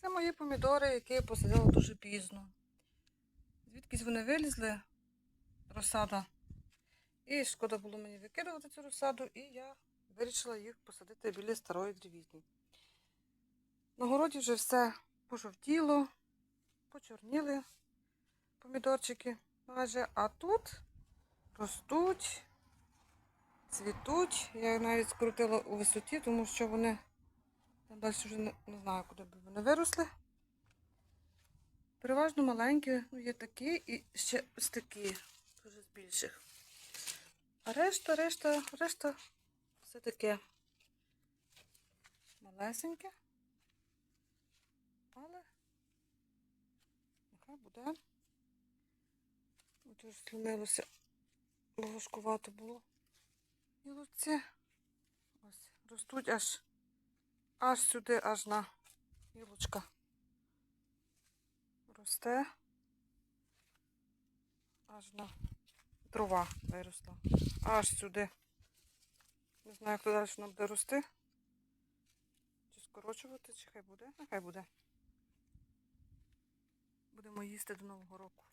Це мої помідори, які я посадила дуже пізно. Звідкись вони вилізли, розсада. І шкода було мені викидувати цю розсаду, і я вирішила їх посадити біля старої древізні. На городі вже все пожовтіло, почорніли помідорчики майже, а тут ростуть, цвітуть. Я їх навіть скрутила у висоті, тому що вони там далі вже не знаю, куди б вони виросли. Переважно маленькі, ну є такі і ще ось такі, дуже з більших. А решта, решта, решта все таке малесеньке. Але нехай буде. Сломилося, бо важкувато було. І оце ось ростуть аж аж сюди, аж на гілочка. Росте. Аж на дрова виросла. Аж сюди. Не знаю, як далі вона буде рости. Чи скорочувати, чи хай буде? Нехай буде. Будемо їсти до Нового року.